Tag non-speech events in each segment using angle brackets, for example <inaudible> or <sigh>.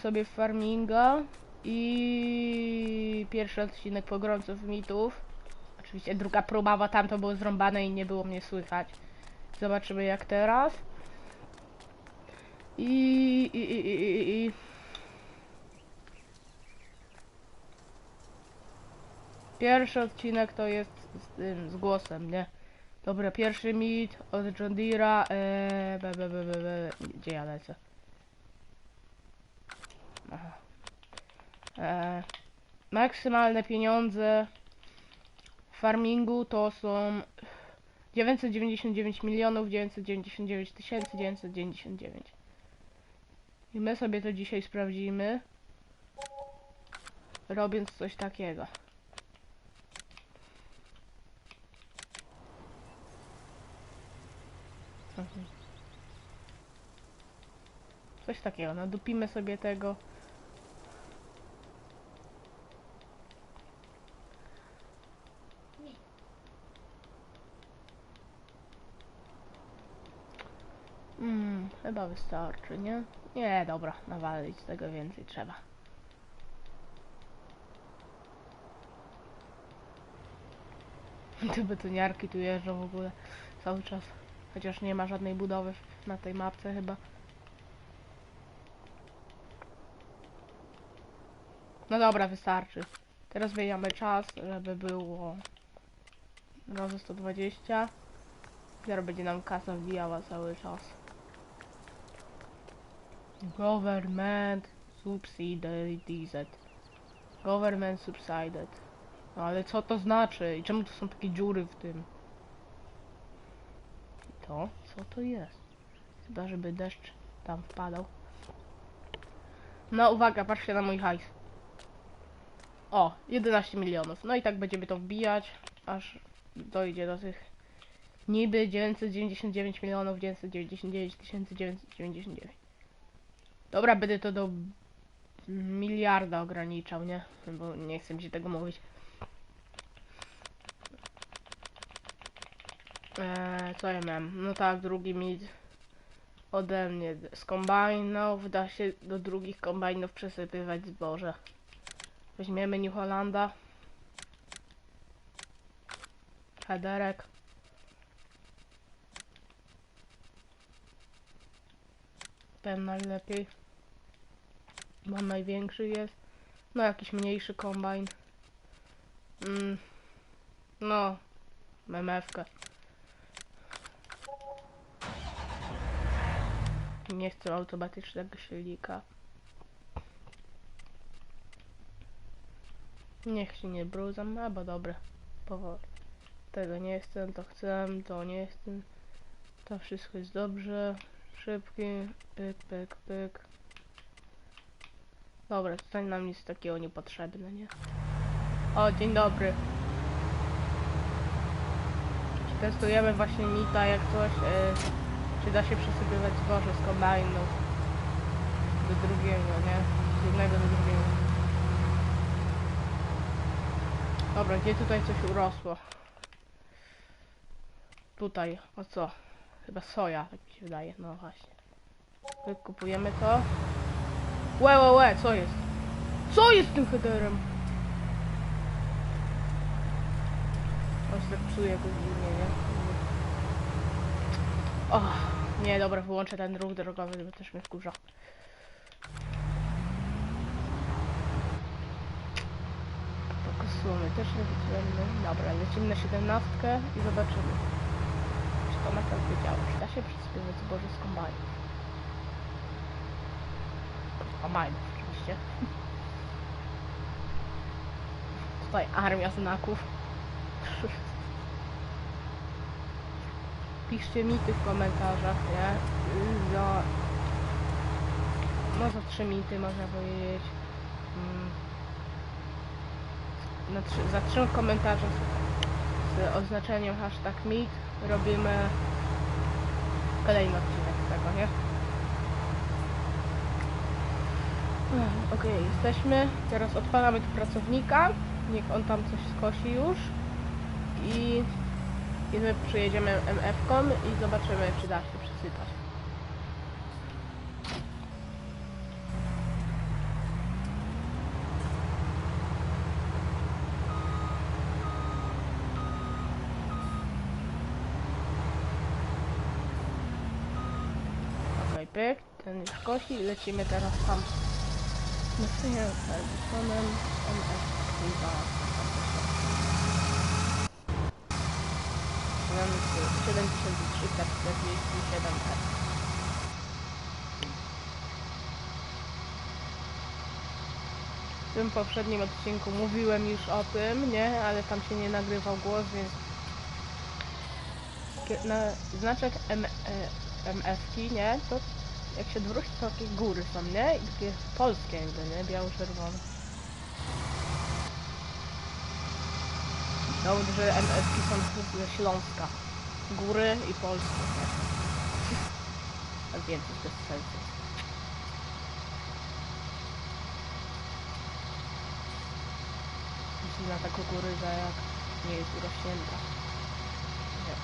sobie farminga i pierwszy odcinek pogromców mitów. Oczywiście druga próba, bo tam to było zrąbane i nie było mnie słychać. Zobaczymy jak teraz. I, i, i, i, i. Pierwszy odcinek to jest z tym, z głosem, nie? Dobra, pierwszy mit od John Deere'a. Eee. Gdzie ja lecę? Aha. Eee, maksymalne pieniądze w farmingu to są 999 milionów 999 tysięcy 999. I my sobie to dzisiaj sprawdzimy. Robiąc coś takiego. Mhm. Coś takiego, no dupimy sobie tego. Mm, chyba wystarczy, nie? Nie, dobra, nawalić tego więcej trzeba. <laughs> Te betoniarki tu jeżdżą w ogóle cały czas. Chociaż nie ma żadnej budowy na tej mapce chyba. No dobra, wystarczy. Teraz wyjdziemy czas, żeby było razy 120. Teraz będzie nam kasa wbijała cały czas. Government subsidized. Government subsided. No ale co to znaczy? I czemu tu są takie dziury w tym? I to? Co to jest? Chyba, żeby deszcz tam wpadał. No uwaga, patrzcie na mój hajs. O, 11 milionów. No i tak będziemy to wbijać, aż dojdzie do tych niby 999 milionów 999 tysięcy 999. Dobra, będę to do miliarda ograniczał, nie? Bo nie chcę mi się tego mówić. Eee, co ja miałem? No tak, drugi mit ode mnie z kombajnów. Da się do drugich kombajnów przesypywać zboże. Weźmiemy New Hollanda. Headerek. Ten najlepiej. Bo największy jest. No jakiś mniejszy kombajn. Mm. No. MMF-kę. Nie chcę automatycznego silnika. Niech się nie bruzam, albo dobre. Powoli. Tego nie chcę, to chcę, to nie chcę. To wszystko jest dobrze. Szybki. Pyk, pyk, pyk. Dobra, tutaj nam nic takiego niepotrzebne, nie? O, dzień dobry. Testujemy właśnie mita jak coś. E, czy da się przesypywać zboże z kombajnów do drugiego, nie? Z jednego do drugiego. Dobra, gdzie tutaj coś urosło? Tutaj, o co? Chyba soja, tak mi się wydaje, no właśnie. Kupujemy to. Łe, łe, łe, co jest? Co jest z tym headerem? On się tak psuje jakoś dziwnie, nie? O, nie, dobra, wyłączę ten ruch drogowy, bo też mnie wkurza. Fokusujemy, też nie lecimy. Dobra, lecimy na 17 i zobaczymy. Czy to na pewno działa? Czy da się przyspieszyć zboże z kombajnu? Kombajnów oczywiście. <laughs> Tutaj armia znaków. Piszcie mity w komentarzach, nie? Za... No za trzy mity można powiedzieć. Mm. Na trzy, za trzy komentarze z, z oznaczeniem hashtag mit robimy kolejny odcinek tego, nie? Okej, jesteśmy. Teraz odpalamy tu pracownika. Niech on tam coś skosi już. I, i my przyjedziemy MF-ką i zobaczymy, czy da się przesypać. pyk, już kosi, lecimy teraz tam. Co nie, Fergusonem, MF chyba. 7347 R. W tym poprzednim odcinku mówiłem już o tym, nie? Ale tam się nie nagrywał głos, więc na znaczek M, e, MF-ki, nie? To jak się odwróci, to takie góry są, nie? I takie polskie jakby, nie? Biało-czerwone. Dowód, że MF-ki są ze Śląska. Góry i polskie, nie? <laughs> A więcej bez sensu. Dziwna ta kukurydza jak nie jest urośnięta. Nie.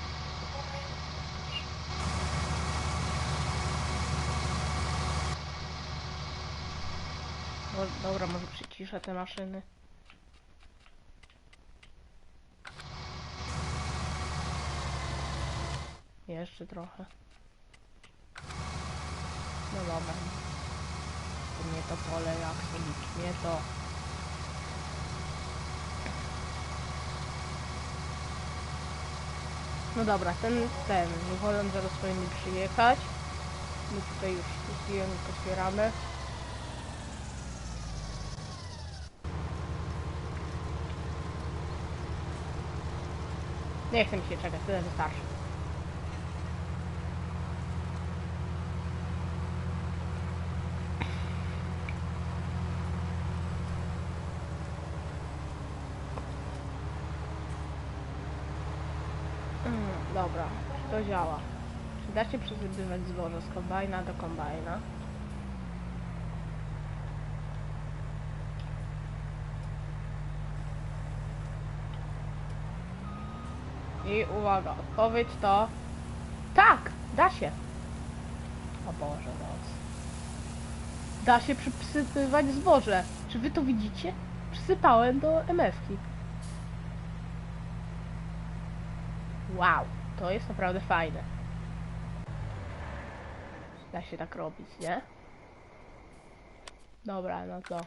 Dobra, może przyciszę te maszyny. Jeszcze trochę. No dobra. To nie to pole jak nie to. No dobra, ten, ten, Holland zaraz powinien przyjechać. My tutaj już kupiłem, otwieramy. Nie chcę mi się czekać, tyle wystarczy. Mm, dobra, to działa. Czy da się zboże z kombajna do kombajna? I uwaga, odpowiedź to... Tak, da się. O Boże, los. Da się przysypywać zboże. Czy wy to widzicie? Przysypałem do MF-ki. Wow, to jest naprawdę fajne. Da się tak robić, nie? Dobra, no to.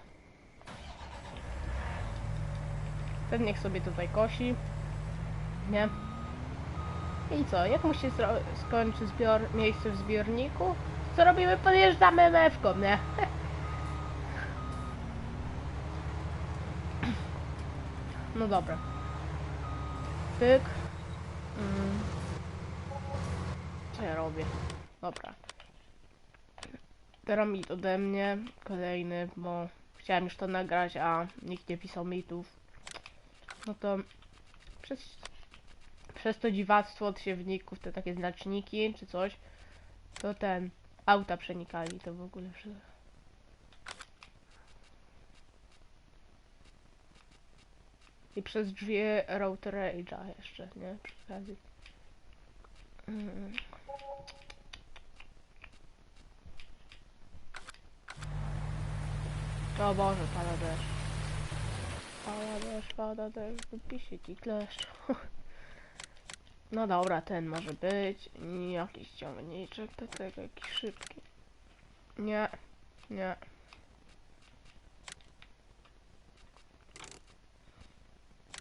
Ten niech sobie tutaj kosi. Nie? I co? Jak mu się zro- skończy zbior miejsce w zbiorniku? Co robimy? Podjeżdżamy MF-ką, nie? <laughs> No dobra. Pyk. Mm. Co ja robię? Dobra. Teraz mit ode mnie. Kolejny, bo chciałem już to nagrać, a nikt nie pisał mitów. No to przez, przez to dziwactwo od siewników, te takie znaczniki czy coś, to ten auta przenikali, to w ogóle wszystko. I przez drzwi Road Rage'a jeszcze, nie? Przy okazji. Mm. O Boże, pada deszcz. Pada deszcz, pada deszcz, wypisie ci kleszcz. <laughs> No dobra, ten może być. Jakiś ciągniczek do tego, jakiś szybki. Nie, nie.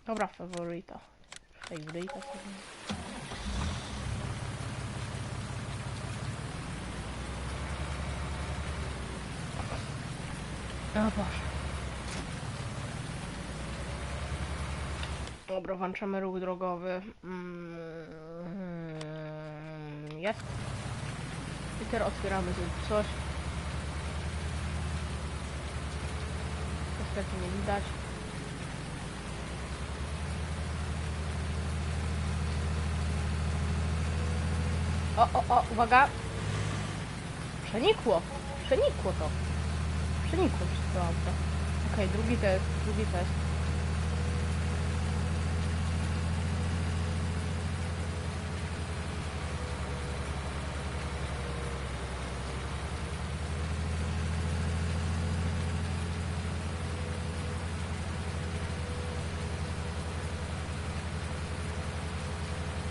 Dobra, faworyta. Faworyta sobie. O Boże. Dobra, włączamy ruch drogowy. Mm, jest. I teraz otwieramy sobie coś. Niestety nie widać. O, o, o, uwaga! Przenikło! Przenikło to! Przenikło to auto. Okej, drugi test, drugi test.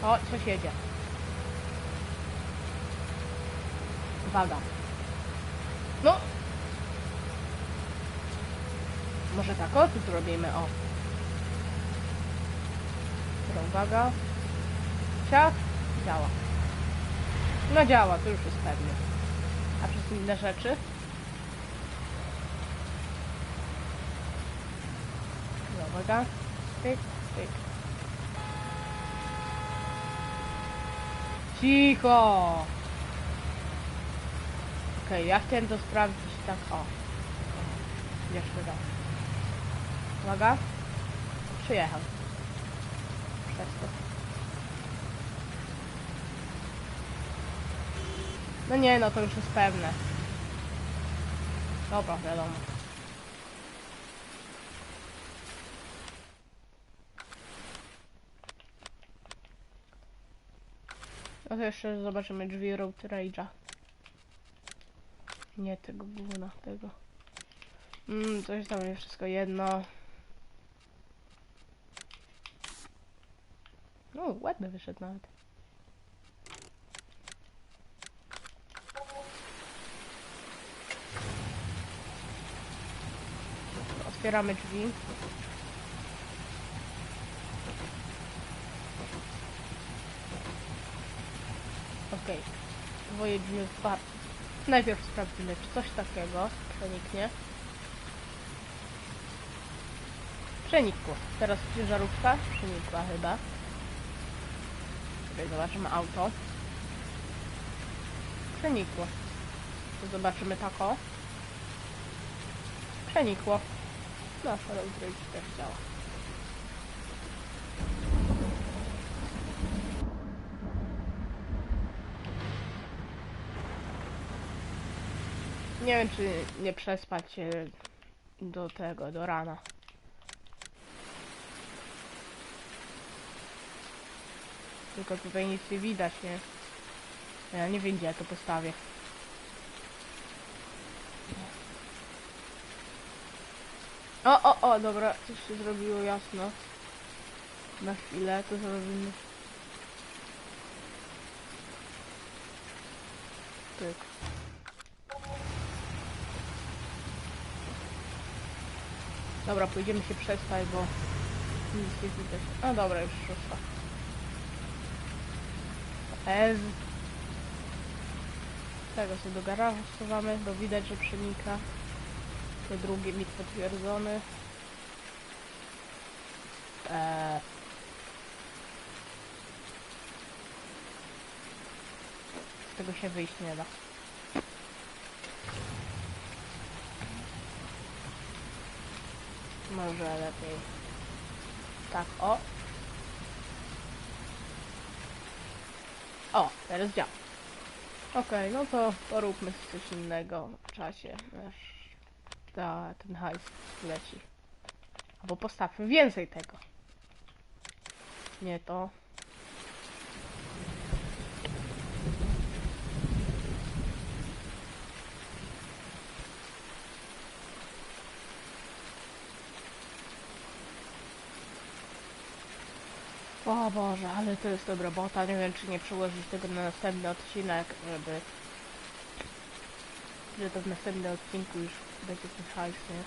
O, coś jedzie. Uwaga. No. Może tak o tu zrobimy, o. Dobra, uwaga. Ciach. Działa. No działa, to już jest pewnie. A przez inne rzeczy? No, uwaga. Pyk, pyk. Cicho! Okej, ja chciałem to sprawdzić tak, o. Jeszcze raz. Uwaga. Przyjechał. Przez to. No nie, no to już jest pewne. Dobra, wiadomo. No to jeszcze zobaczymy drzwi Road Rage'a. Nie tego gówna, tego. Mm, to jest tam jest wszystko jedno. No, ładny wyszedł nawet. Otwieramy drzwi. Okej. Dwoje drzwi otwarte. Najpierw sprawdzimy, czy coś takiego przeniknie. Przenikło. Teraz ciężarówka. Przenikła chyba. Tutaj zobaczymy auto. Przenikło. Zobaczymy tako. Przenikło. Shadow Bridge też działa. Nie wiem, czy nie przespać się do tego, do rana. Tylko tutaj nic nie widać, nie? Ja nie wiem, gdzie ja to postawię. O, o, o, dobra, coś się zrobiło jasno. Na chwilę to zrobimy. Tyk. Dobra, pójdziemy się przespać, bo nic nie widać. A dobra, już szósta. Ez. Tego sobie do garażu schowamy, bo widać, że przenika. Te drugie mit potwierdzony. Eee. Z tego się wyjść nie da. Może lepiej. Tak, o. O, teraz działa. Okej, no to poróbmy coś innego w czasie, ta, ten hajs leci. Albo postawmy więcej tego. Nie to. O Boże, ale to jest dobra robota. Nie wiem, czy nie przełożyć tego na następny odcinek, żeby... Że to w następnym odcinku już będzie ten hajs, nie?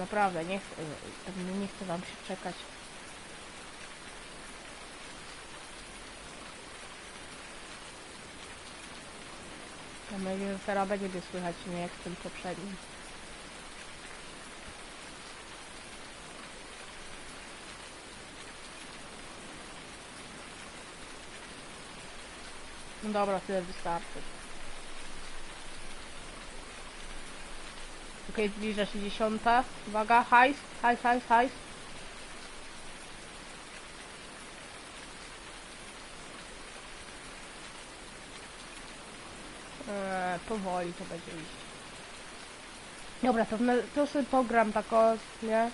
Naprawdę, nie chcę, nie chcę wam się czekać. Nadzieję, że teraz będzie słychać nie jak w tym poprzednim. No dobra, tyle wystarczy. Okej, zbliża się dziesiąta. Uwaga, hajs, hajs, hajs, hajs. Eee, powoli to będzie iść. Dobra, to, na- to sobie pogram tak o, nie?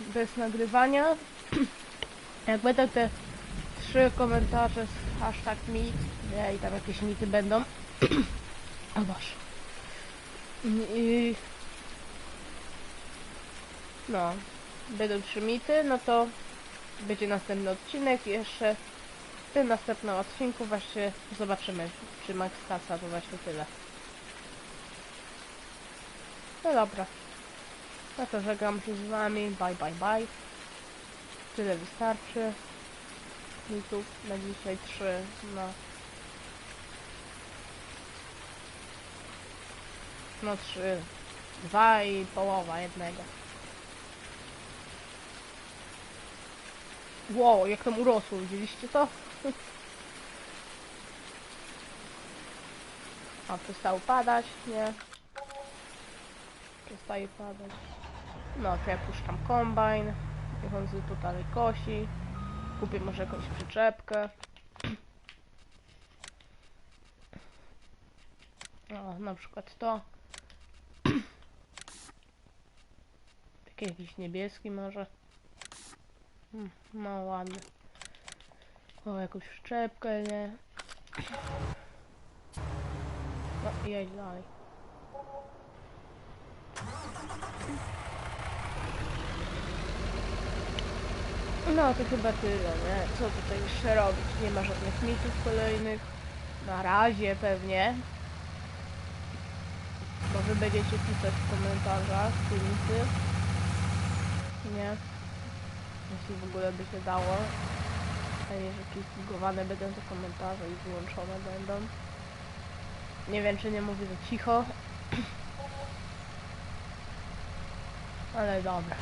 Bez nagrywania. <clears throat> Jak będą te trzy komentarze z hashtag mit, nie? I tam jakieś mity będą. <clears throat> o Boże. I... No. Będą trzy mity, no to będzie następny odcinek jeszcze tym następnym odcinku właśnie zobaczymy, czy Max Kasa to właśnie tyle. No dobra. No to żegnam się z wami. Bye, bye, bye. Tyle wystarczy. YouTube na dzisiaj 3. No. No 3. Dwa i połowa jednego. Wow, jak tam urosło, widzieliście to? A przestało padać, nie? Przestaje padać. No, to ja puszczam kombajn. Niech on tutaj kosi. Kupię może jakąś przyczepkę. O, na przykład to. Taki jakiś niebieski może. Hmm, No ładny. O, jakąś szczepkę, nie? No jedź dalej. No to chyba tyle, nie? Co tutaj jeszcze robić? Nie ma żadnych mitów kolejnych. Na razie pewnie. Może będziecie pisać w komentarzach filmiki. Nie. Jeśli w ogóle by się dało. A jeżeli zbugowane będą te komentarze i wyłączone będą. Nie wiem czy nie mówię za cicho. <clears throat> Ale dobra.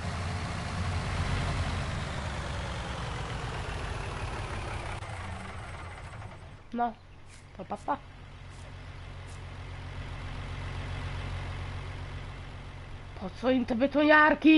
No, to pa pa. Po co im te betoniarki?